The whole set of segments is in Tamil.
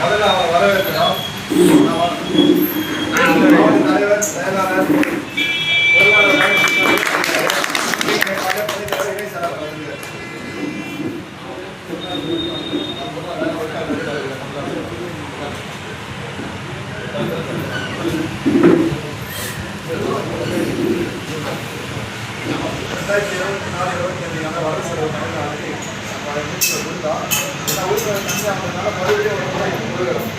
முதல்ல அவரை வரவேற்கிறோம். தலைவர், செயலாளர், ரெண்டாயிரத்தி இருபத்தி நாலு இருபத்தி அஞ்சுக்கான வரவு செலவு கணக்கு அன்னைக்கு நம்ம வீட்டில் கொடுத்தோம் ஏன்னா உறுப்பினர் கம்மியாகிறதுனால மறுபடியும் ஒரு முறை கொடுக்குறோம்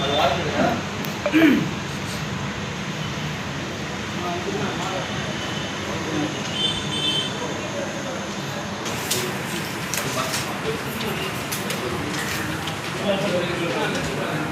அது வாங்கிடுங்க பேசுகிற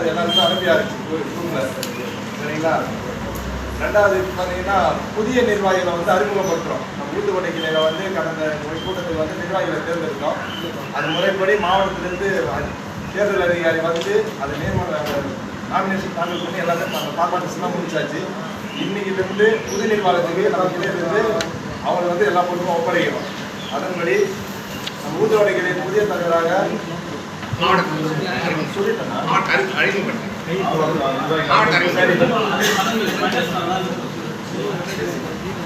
அது எல்லாருக்கும் அனுப்பியாச்சு குரூப்பில் சரிங்களா? ரெண்டாவது பார்த்தீங்கன்னா புதிய நிர்வாகிகளை வந்து அறிமுகப்படுத்துகிறோம் நம்ம வீட்டு கிளையில் வந்து கடந்த கூட்டத்தில் வந்து நிர்வாகிகளை தேர்ந்தெடுத்தோம். அது முறைப்படி மாவட்டத்திலேருந்து தேர்தல் அதிகாரி வந்து அது நியமன நாமினேஷன் தாக்கல் பண்ணி எல்லாத்தையும் அந்த ஃபார்மாலிட்டிஸ்லாம் முடிச்சாச்சு. இன்னைக்கிலிருந்து புது நிர்வாகத்துக்கு நம்ம கிளையிலிருந்து அவங்க வந்து எல்லா பொருளும் ஒப்படைக்கிறோம். அதன்படி நம்ம ஊத்துக்கோட்டை கிளையின் புதிய தலைவராக சொல்லிட்டேன்னா சரி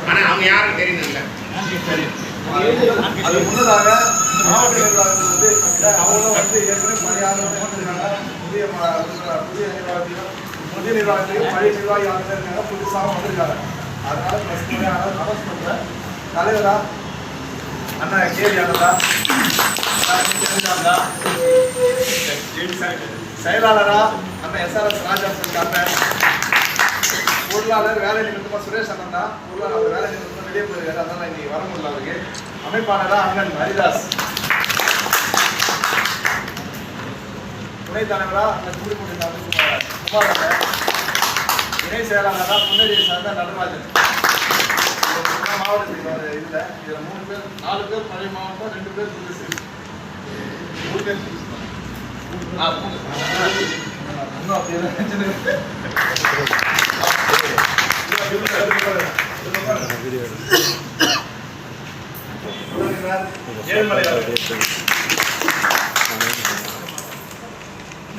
ஆனா அவங்க யாரும் தெரியல அது முன்னதாக மாவட்ட வந்து அவங்களும் வந்து ஏற்கனவே பணியாளர் புதிய புதிய நிர்வாகத்திலும் புதிய நிர்வாகத்திலும் பழைய நிர்வாகி ஆளுநர் இருக்காங்க வந்திருக்காங்க. அதனால ஃபஸ்ட் முறையாக அனௌன்ஸ் பண்ணுறேன் தலைவரா? அண்ணா கேள்வி அண்ணா செயலாளரா அண்ணா எஸ்ஆர்எஸ் ராஜா இருக்காங்க பொருளாளர் வேலை நிமித்தமா சுரேஷ் அண்ணன் தான். பொருளாளர் அவர் வேலை நிமித்தமா வெளியே போயிருக்காரு. அதனால இன்னைக்கு வர முடியல அவருக்கு. அமைப்பாளரா அண்ணன் ஹரிதாஸ். துணை தலைவரா அண்ணன் தூத்துக்குடி சார்ந்த குமார் இணை செயலாளரா முன்னேறிய சார்ந்த நடராஜன். இது மாவட்டத்துக்கு இல்லை இதில் மூணு பேர் நாலு பேர் பழைய மாவட்டம் ரெண்டு பேர் புதுசு. மூணு பேர் புதுசு. ஆ, மூணு. இன்னும் அப்படியே தான் வச்சிருக்கேன்.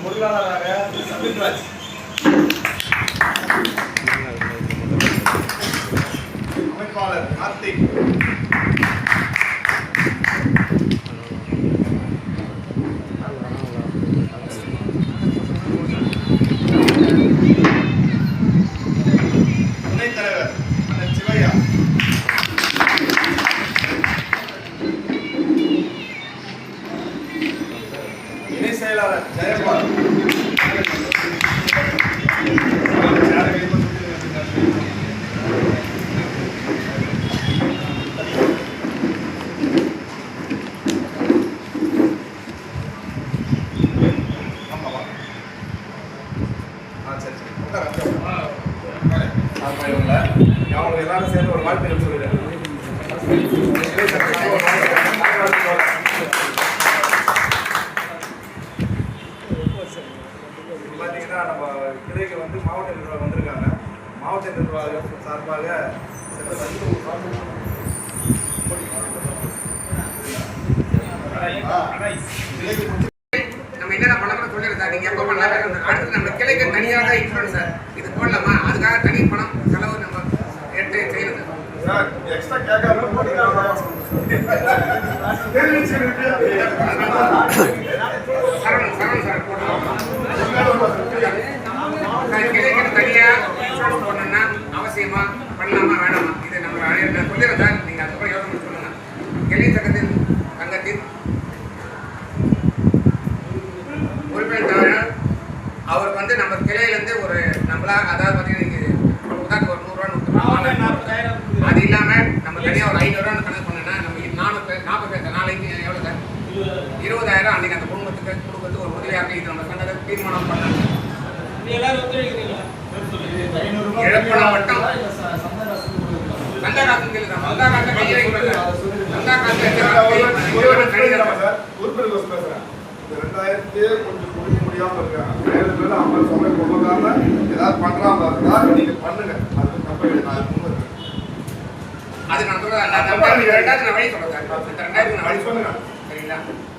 பொருளாளராக சமித்ராஜ் வாழ்த்துக்கள் சொல்கிறேன் பார்த்தீங்கன்னா நம்ம கிளைக்கு வந்து மாவட்ட நிர்வாகம் வந்திருக்காங்க. மாவட்ட நிர்வாகம் சார்பாக நம்ம என்னென்ன பண்ணணும் சொல்லிடுறேன் நீங்க எப்போ பண்ணலாம் அடுத்து நம்ம கிளைக்கு தனியாக இன்சூரன்ஸ் இது போடலாமா? அதுக்காக தனி பணம் செலவு நம்ம எடுத்து செய்யணும் சார் சார் எக்ஸ்ட்ரா கேட்காம போட்டீங்கன்னா சரவணன் சரவணன் சார் போடலாம் சார் கிளைக்கு தனியா போடணும்னா அவசியமா பண்ணலாமா வேணாமா இது நம்ம அடைய- சொல்லிடுறேன் பண்ணாமட்டும் ரெண்டாயிரத்தி கொஞ்சம் முடியாம ஏதாவது பண்றாம இருந்தா நீங்க பண்ணுங்க. அது தப்பு நான் அது நான் சொல்றேன். ரெண்டாயிரத்தி நான் வழி சொல்றேன் ரெண்டாயிரத்தி நான் வழி சொல்லுங்க. சரிங்களா?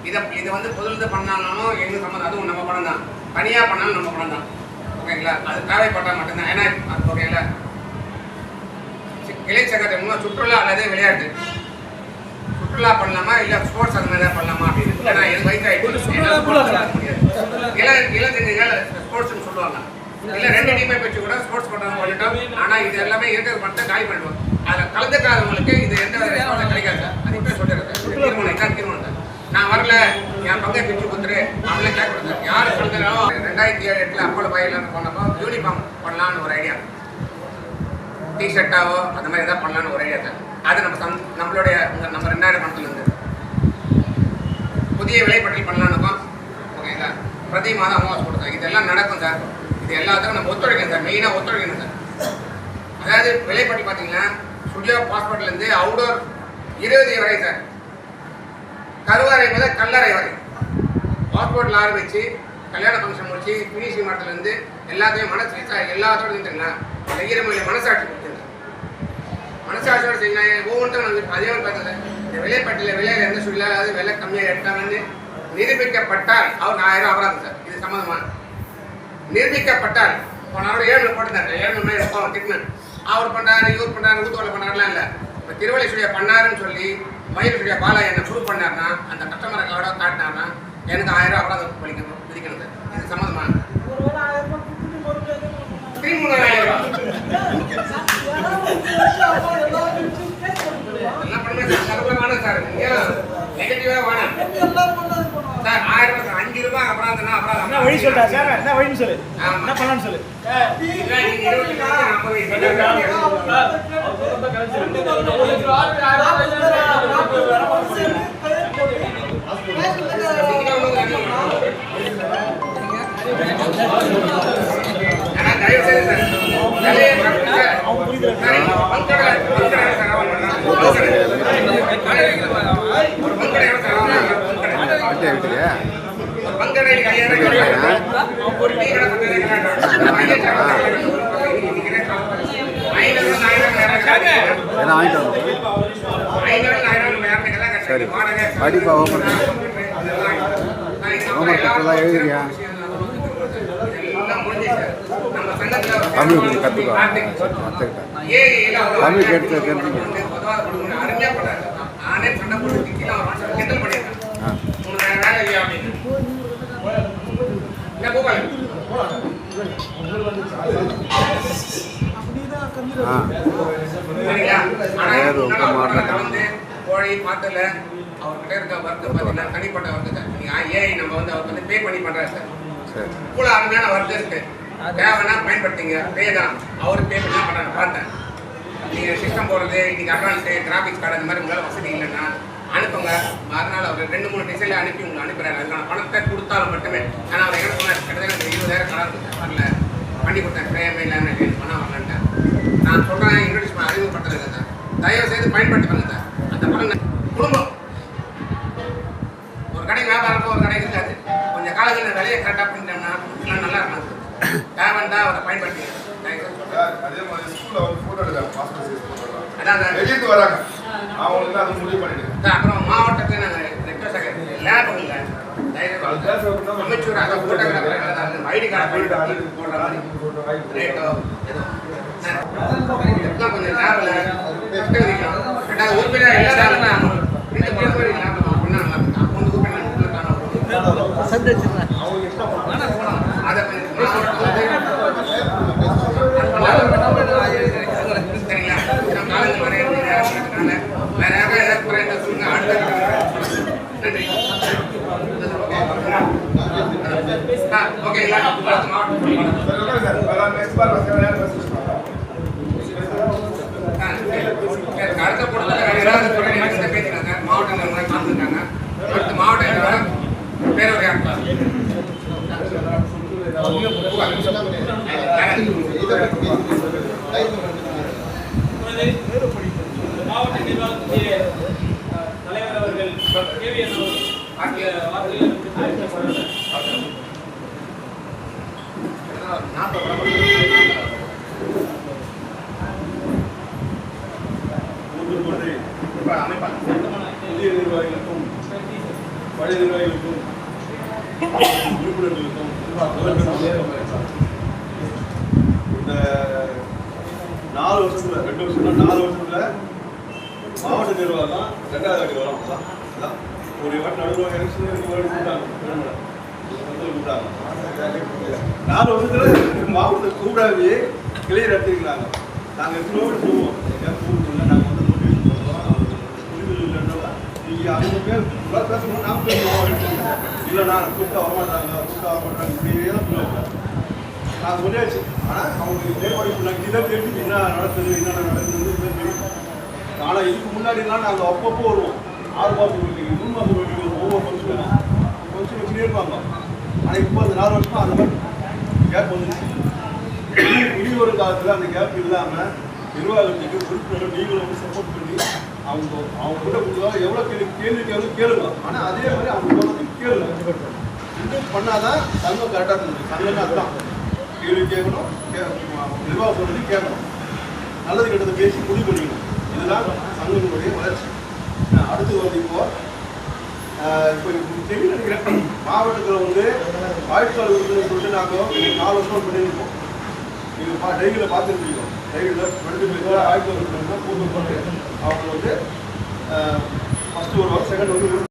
இதை இதை வந்து பொதுவில் பண்ணாலும் எங்களுக்கு சம்மந்தம் அதுவும் நம்ம படம் தான். பண்ணாலும் நம்ம படம் தான். ஓகேங்களா அது தேவைப்பட்டால் மட்டும்தான். ஏன்னா ஓகேங்களா சி- கிளை சங்கத்தை மூலம் சுற்றுலா அல்லது விளையாட்டு. சுற்றுலா பண்ணலாமா? இல்லை ஸ்போர்ட்ஸ் அந்த மாதிரி பண்ணலாமா? அப்படின்னு ஏன்னா என் இள இளஞ்செஞ்சுகள் ஸ்போர்ட்ஸ்னு சொல்லுவாங்க. இல்லை ரெண்டு டீமை வச்சு கூட ஸ்போர்ட்ஸ் பண்ணுறவங்க பண்ணிட்டோம் ஆனால் இது எல்லாமே இருக்கிறது மட்டும் காலி பண்ணிடுவோம். அதில் கலந்துக்காதவங்களுக்கு இது எந்த ரெஸ்பான்ஸும் கிடைக்காது அது இப்படி சொல்லிடுறேன் சார். தீர்மானம் நான் வரல. என் பங்கை பிரிச்சு கொடுத்துரு கேட்கக்கூடாது சார் யார் கலந்துனாலும் ரெண்டாயிரத்தி ஏழு எட்டில் போனப்போ யூனிஃபார்ம் பண்ணலான்னு ஒரு ஐடியா டிஷர்ட்டாவோ அந்த மாதிரி எதாவது பண்ணலான்னு ஒரு ஐடியா தான் அது நம்ம சம் நம்மளுடைய நம்ம ரெண்டாயிரம் பணத்துலேருந்து புதிய விலைப்பட்டியல் பண்ணலான்னு ஓகேங்களா பிரதி மாதம் அமாவாசை கொடுத்தோம் இதெல்லாம் நடக்கும் சார். இது எல்லாத்துக்கும் நம்ம ஒத்துழைக்கணும் சார். மெயினாக ஒத்துழைக்கணும் சார். அதாவது விலைப்பட்டியல் பார்த்தீங்கன்னா ஸ்டுடியோ ஹாஸ்பிட்டல்லேருந்து அவுடோர் இருபது வரை சார். கருவறை முதல் கல்லறை வரை. பாஸ்போர்ட்டில் வச்சு கல்யாண ஃபங்க்ஷன் முடிச்சு ஃபினிஷிங் மரத்துலேருந்து எல்லாத்தையும் மனசு சார் எல்லாத்தோட இருந்துங்களா செய்கிற முறையில் மனசாட்சி கொடுத்துருந்தேன் மனசாட்சியோட செய்யலாம் ஒவ்வொன்றும் வந்து அதே மாதிரி பார்த்தது இந்த விலைப்பட்டியில் விலையில் எந்த சூழ்நிலை விலை கம்மியாக எடுத்தாங்கன்னு நிரூபிக்கப்பட்டால் அவர் ஆயிரம் அபராதம் சார். இது சம்மந்தமான. நிரூபிக்கப்பட்டால் போனவரோட ஏழு போட்டுருந்தாங்க ஏழு மணி நேரம் ட்ரீட்மெண்ட் அவர் பண்ணாரு இவர் பண்ணாரு ஊத்துவலை பண்ணாருலாம் இல்லை. இப்போ திருவள்ளி பண்ணாருன்னு சொல்லி மயில் பாலா என்னை ப்ரூவ் பண்ணாருன்னா அந்த கஸ்டமரை காட்டினாருன்னா எனக்கு ஆயிரம் அபராதம் பண்ணிக்கணும் விதிக்கணும் சார்? இது சம்மந்தமா வழி சொல்றா சார்? என்ன வழின்னு சொல்லு. என்ன பண்ணலாம்னு சொல்லு. வாங்கிட்டு வந்தோம் ஐநூறு, ஆயிரம், ஆயிரம் கேட்கலாம். சரி. படிப்பா homework. homework எல்லாம் எழுதுறியா? தமிழ் கொஞ்சம் கற்றுக்கோ. கற்றுக்கிட்டேன் தமிழ் கேட்டு தெரிஞ்சுக்க. ஆ உனக்கு வேற அவர் கோழி மாத்தல அவர்கிட்ட இருக்க ஒர்க் பார்த்தீங்கன்னா தனிப்பட்ட ஒர்க்கு சார் நீங்க ஏஐ நம்ம வந்து அவருக்கு வந்து பே பண்ணி பண்றாரு சார்? இவ்வளோ அருமையான ஒர்க் இருக்கு. தேவைன்னா பயன்படுத்திங்க. பே தான். அவரு பே பண்ணி பண்ணாங்க பார்த்தேன். நீங்க சிஸ்டம் போடுறது இன்னைக்கு அட்வான்ஸு கிராஃபிக்ஸ் கார்டு அந்த மாதிரி உங்களால் வசதி இல்லைன்னா அனுப்புங்க. மறுநாள் அவர் ரெண்டு மூணு டிசைனில் அனுப்பி உங்களுக்கு அனுப்புறாரு. அதுக்கான பணத்தை கொடுத்தாலும் மட்டுமே. ஆனால் அவர் என்ன சொன்னார்? கிட்டத்தட்ட எனக்கு இருபதாயிரம் கொடுத்தேன் வரல. பண்ணி கொடுத்தேன். ஃப்ரேமே இல்லாமல் பணம் வரலன்ட்டேன் நான் சொல்கிறேன் இன்ட்ரடியூஸ் அறிமுகப்படுத்துறது சார் தயவு செய்து பயன்படுத்திக்கோங்க. தேவன் தான் அவரை பயன்படுத்தி தயவு செய்து சொல்றேன். சார், அதே மாதிரி ஸ்கூல்ல வந்து photo எடுக்க passport size photo எல்லாம். அதான் சார். வெளியிட்டு வராங்க. அவங்களுக்கு அது முடிவு பண்ணிடுங்க அப்புறம் மாவட்டத்தில் நாங்கள் ரெக்வஸ்ட் லேப் இல்லை அமைச்சூர் அதை. ஃபோட்டோகிராஃபர் ஐடி கார்டு போடுற மாதிரி ரேட்டோ ஏதோ. சார், இதெல்லாம் கொஞ்சம் லேபில் உறுப்பினர் எல்லா லேபிலும் ஆகணும் ரெண்டு பேர் நல்லா இருக்கும் உறுப்பினர் உள்ளுக்கான அதை கொஞ்சம் சரிங்களா நம்ம காலங்கள் வரைய நேரம் இருக்கிறதுனால வேற யாராவது ஏதாவது குறை இருந்தால் சொல்லுங்க அடுத்த நன்றி ஆ, ஓகேங்களா ஊத்துக்கொண்டு இப்போ நிர்வாகிகளுக்கும் பழைய நிர்வாகிகளுக்கும் இந்த நாலு வருஷத்துல ரெண்டு வருஷத்துல நாலு வருஷத்துல மாவட்ட நிர்வாகம் ரெண்டாவது வரும். ஒரு வாட்டி நடுவாக வந்து நாலு வருஷத்துல மாவட்ட கூடாது கிளியர் எடுத்துக்கிறாங்க நாங்கள் எத்தனோடு போவோம். எங்கேயாவது நாங்கள் வந்து நோட்டீஸ் போடுறோம். புரிதல் இல்லைன்னா நீங்கள் அவங்க பேர் இவ்வளோ பேசணும் நான் பேசுவோம் இல்லை நான் கூப்பிட்டா வரமாட்டாங்க கூப்பிட்டா வரமாட்டாங்க இப்படியே தான் சொல்லுவாங்க நான் சொல்லியாச்சு. ஆனால் அவங்களுக்கு தேவைப்படுறாங்க இதை தெரிஞ்சு என்ன நடக்குது என்னென்ன நடக்குதுன்னு இதை தெரியும் ஆனால் இதுக்கு முன்னாடிலாம் நாங்கள் அப்பப்போ வருவோம். ஆறு மாதம் மீட்டிங் ஒவ்வொரு ஃபங்க்ஷனும் இருப்பாங்க ஆனால் இப்போ அந்த நாலு வருஷமாக அந்த மாதிரி கேப் வந்துச்சு இனி ஒரு காலத்தில் அந்த கேப் இல்லாமல் நிர்வாகத்துக்கு உறுப்பினர்கள் நீங்களும் வந்து சப்போர்ட் பண்ணி அவங்க அவங்க கூட கொடுத்தா எவ்வளோ கேள்வி கேள்வி கேள்வி கேளுங்க. ஆனால் அதே மாதிரி அவங்க வந்து கேளுங்க. இன்னும் பண்ணாதான் சங்கம் கரெக்டாக இருந்தது. தங்கம் அதுதான் கேள்வி கேட்கணும் கே- நிர்வாகம் சொல்றது கேட்கணும். நல்லது கெட்டது பேசி முடிவு பண்ணிக்கணும். இதுதான் சங்கங்களுடைய வளர்ச்சி. அடுத்து வந்து இப்போ இப்போ உங்களுக்கு தெரியும் நினைக்கிறேன். மாவட்டத்தில் வந்து வாய்ப்பாளர் விருதுன்னு சொல்லிட்டு நாங்கள் நாலு வருஷம் பண்ணியிருக்கோம் நீங்கள் பா டைரியில் பார்த்துருக்கீங்க டைரியில் ரெண்டு பேர் ஆய்வாளர் உறுப்பினர் பூத்து போட்டு அவங்க வந்து ஃபஸ்ட்டு வருவாங்க செகண்ட் வந்து